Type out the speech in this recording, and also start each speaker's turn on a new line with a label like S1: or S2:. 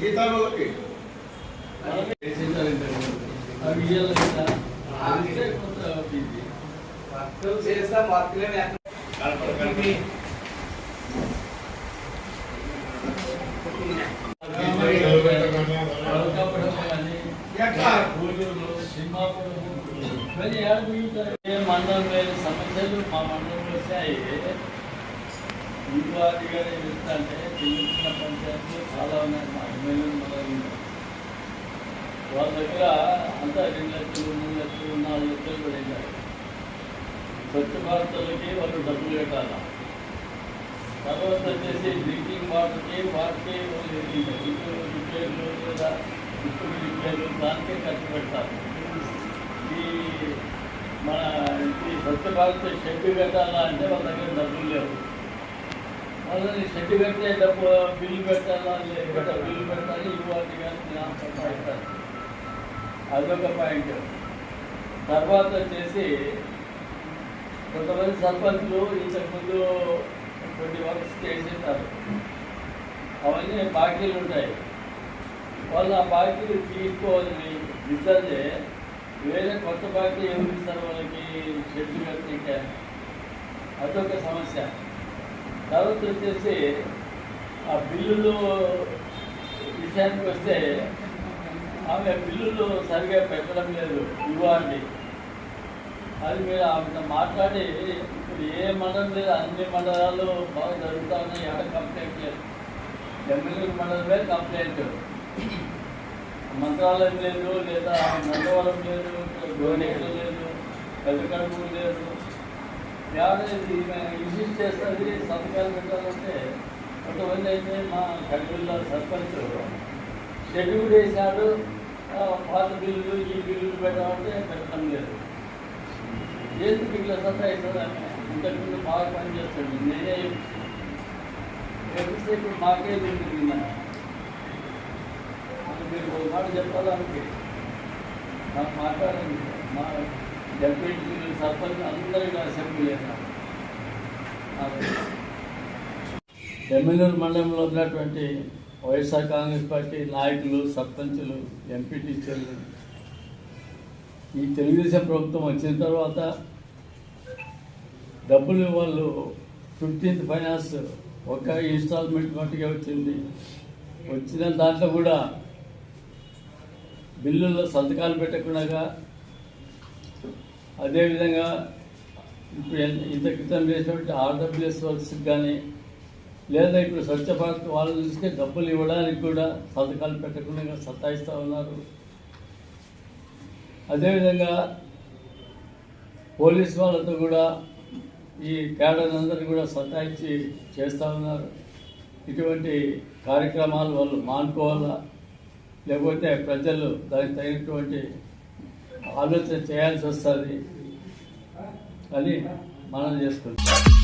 S1: జీతాల వాళ్ళకి
S2: అవి ఇయ్యాలి కదా అడిగితే కొంత బిజీ.
S3: వర్కులు చేస్తా వర్కులే
S2: వరకాపురం కానీ,
S1: ఎట్లా?
S2: గూడూరు, సింహాపురం, ఇవన్నీ ఏడ తిరుగుతారు? ఏ మండలం లేని సమస్యలు మా మండలంలో వచ్చాయి ఇంటివారి గారు చెప్తాంటే చిన్న చిన్న పంచాయతీలు చాలా ఉన్నాయి మా ఎమ్మెల్యే వాళ్ళ దగ్గర అంతా రెండు లక్షలు మూడు లక్షలు నాలుగు లక్షలు పడింది స్వచ్ఛ భారత్లకి వాళ్ళు డబ్బులు కట్టాలి? తర్వాత వచ్చేసి డ్రింకింగ్ వాటర్కి వాటికి ఇటు రిపేర్లు లేదా ఇప్పుడు రిపేర్లు దానికే ఖర్చు పెడతారు. ఈ మన ఈ స్వచ్ఛ భారత్ షెడ్ కట్టాలా అంటే వాళ్ళ దగ్గర డబ్బులు లేవు. వాళ్ళని షెడ్ కట్టే డబ్బు బిల్లు పెట్టాలా లేకపోతే బిల్లు పెట్టాలి ఇవ్వాలి కానీ జ్ఞాపకం పెడతారు అదొక పాయింట్ తర్వాత వచ్చేసి కొంతమంది సర్పంచ్లు ఇంతకుముందు కొన్ని వర్క్స్ చేసేస్తారు అవన్నీ బాకీలు ఉంటాయి. వాళ్ళు ఆ బాకీలు తీసుకోవాలని ఇద్దరే వేరే కొత్త బాకీ ఎవరు ఇస్తారు వాళ్ళకి షెడ్ కట్టిక? అదొక సమస్య. తర్వాత వచ్చేసి ఆ బిల్లులు విషయానికి వస్తే ఆమె బిల్లులు సరిగా పెట్టడం లేదు ఇవ్వండి. అది మీరు ఆమె మాట్లాడి ఇప్పుడు ఏ మండలం లేదు అన్ని మండలాలు బాగా జరుగుతా ఉన్నాయి ఎక్కడ కంప్లైంట్ లేదు ఎమ్మెల్యే మండలమే కంప్లైంట్ మంత్రాలయం లేదు లేదా నందవరం లేదు గోనేకలు లేదు పెద్దకడుపు లేదు. విజిట్ చేస్తుంది సంతకాలు పెట్టాలంటే కొంతమంది అయితే మా కడుపుల్లో సర్పంచ్ షెడ్యూల్ వేశాడు పాత బిల్లులు ఈ బిల్లులు పెట్టాలంటే పెట్టడం లేదు. ఎందుకు ఇట్లా సతాయిస్తుందని ఇంతకుముందు బాగా పనిచేస్తాడు నేనే ఎప్పుడు ఇప్పుడు మాకే తింటుంది మీరు ఒక మాట చెప్పాలని నాకు మాట్లాడండి. మా డెప్యూటీ సర్పంచ్ అందరూ ఇక్కడ అసెంబ్లీ ఎమ్మెల్యేల మండలంలో ఉన్నటువంటి వైఎస్ఆర్ కాంగ్రెస్ పార్టీ నాయకులు సర్పంచులు ఎంపీ టీచర్లు ఈ తెలుగుదేశం ప్రభుత్వం వచ్చిన తర్వాత డబ్బులు వాళ్ళు ఫిఫ్టీన్త్ ఫైనాన్స్ ఒక ఇన్స్టాల్మెంట్ మట్టుగా వచ్చింది. వచ్చిన దాంట్లో కూడా బిల్లుల్లో సంతకాలు పెట్టకుండా అదేవిధంగా ఇప్పుడు ఇంత క్రితం చేసినటువంటి ఆర్డబ్ల్యూఎస్ వర్క్స్కి కానీ లేదా ఇప్పుడు స్వచ్ఛ భారత్ వాళ్ళు చూస్తే డబ్బులు ఇవ్వడానికి కూడా సంతకాలు పెట్టకుండా సతాయిస్తూ ఉన్నారు. అదేవిధంగా పోలీస్ వాళ్ళతో కూడా ఈ కేడర్లందరూ కూడా సతాయించి చేస్తూ ఉన్నారు. ఇటువంటి కార్యక్రమాలు వాళ్ళు మానుకోవాలా? లేకపోతే ప్రజలు దానికి తగినటువంటి ఆలోచన చేయాల్సి వస్తుంది. అని మనం చేసుకుంటాం.